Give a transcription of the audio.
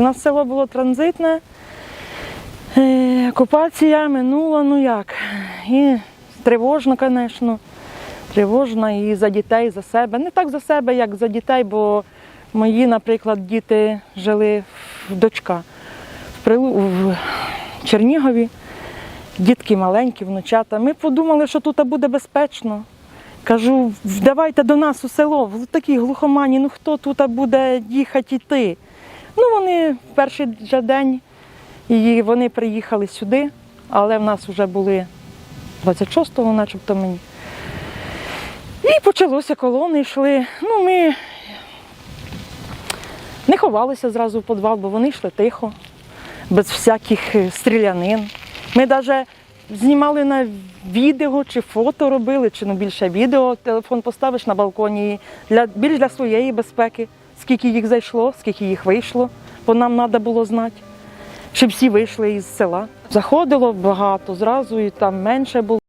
У нас село було транзитне, е, окупація минула, ну як. І тривожно, звісно. Тривожно і за дітей, за себе. Не так за себе, як за дітей, бо мої, наприклад, діти жили в дочка в Чернігові, дітки маленькі, внучата. Ми подумали, що тут буде безпечно. Кажу, давайте до нас у село, в такій глухомані, ну хто тут буде їхати йти? Ну, вони в перший же день і вони приїхали сюди, але в нас вже були 26-го, начебто мені. І почалося колони, йшли. Ну, ми не ховалися зразу в підвал, бо вони йшли тихо, без всяких е, стрілянин. Ми навіть знімали на відео чи фото робили, чи ну більше відео. Телефон поставиш на балконі для, більш для своєї безпеки, скільки їх зайшло, скільки їх вийшло, бо нам треба було знати. щоб всі вийшли із села. Заходило багато зразу, і там менше було.